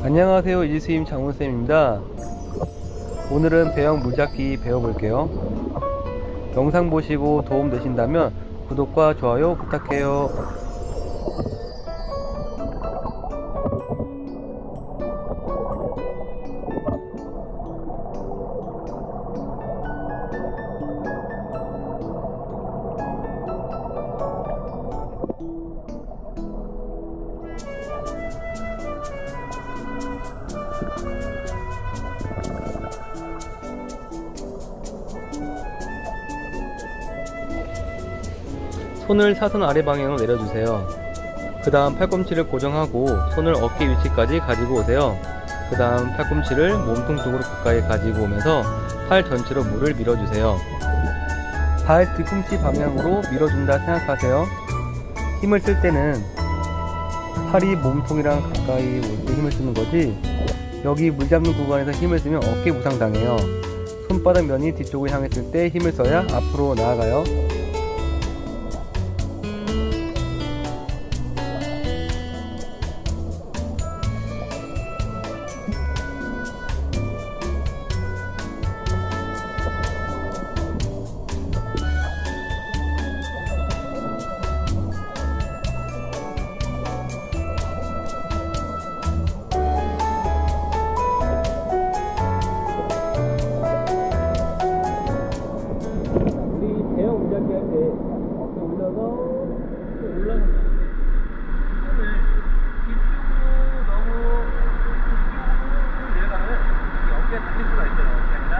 안녕하세요 이지스임 장훈쌤입니다. 오늘은 배영 물잡기 배워볼게요. 영상 보시고 도움 되신다면 구독과 좋아요 부탁해요 손을 사선 아래 방향으로 내려주세요. 그 다음 팔꿈치를 고정하고 손을 어깨 위치까지 가지고 오세요. 그 다음 팔꿈치를 몸통 쪽으로 가까이 가지고 오면서 팔 전체로 물을 밀어주세요. 발 뒤꿈치 방향으로 밀어준다 생각하세요. 힘을 쓸 때는 팔이 몸통이랑 가까이 올 때 힘을 쓰는 거지 여기 물 잡는 구간에서 힘을 쓰면 어깨 부상 당해요. 손바닥 면이 뒤쪽을 향했을 때 힘을 써야 앞으로 나아가요 때 어깨 올려서 올라간다. 손을 뒤쪽으로 너무 뒤쪽으로 내려가면 이 어깨가 다칠 수가 있어요. 그게 아니라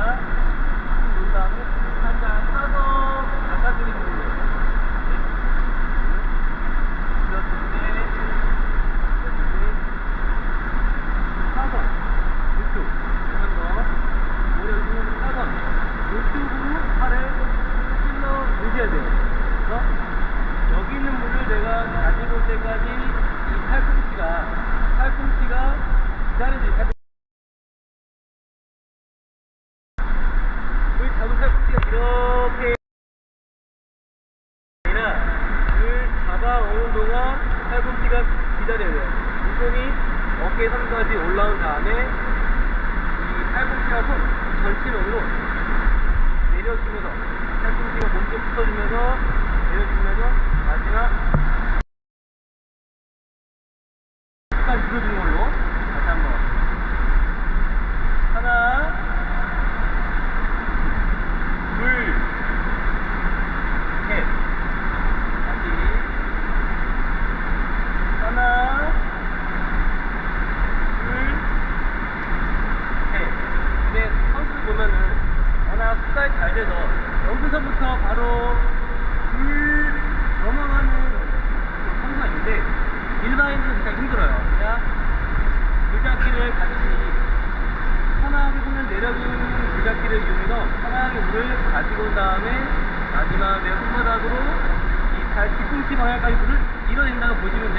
놓은 다음에 살짝 서서 바깥쪽에 주는 거예요. 들었을 때, 들었을 때, 사선, 이쪽, 한번 더. 오른쪽 사선, 이쪽으로 팔을 찔러 놓으셔야 돼요. 그래서 여기 있는 물을 내가 가지고 올 때까지 이 팔꿈치가, 팔꿈치가 기다려줘요. 팔꿈치. 물 잡은 팔꿈치가 이렇게 아니라 물 잡아오는 동안 팔꿈치가 기다려야 돼요. 이 손이 어깨 선까지 올라온 다음에 이 팔꿈치와 손 전체적으로 내려주면서 팔꿈치가 몸쪽 붙어주면서 내려주면서 마지막 끝까지 밀어주는 걸로 다시 한번 하나 둘 셋. 다시. 하나, 둘, 셋. 근데 선수들 보면은 워낙 수달이 잘 돼서 여기서부터 바로 물 넘어가는 그런 선수가 있는데 일반인들은 진짜 힘들어요. 그냥 물잡기를 같이 내려주는 물잡기를 이용해서 편하게 물을 가지고 온 다음에 마지막에 손바닥으로 이발 뒤꿈치 방향까지 물을 밀어낸다고 보시면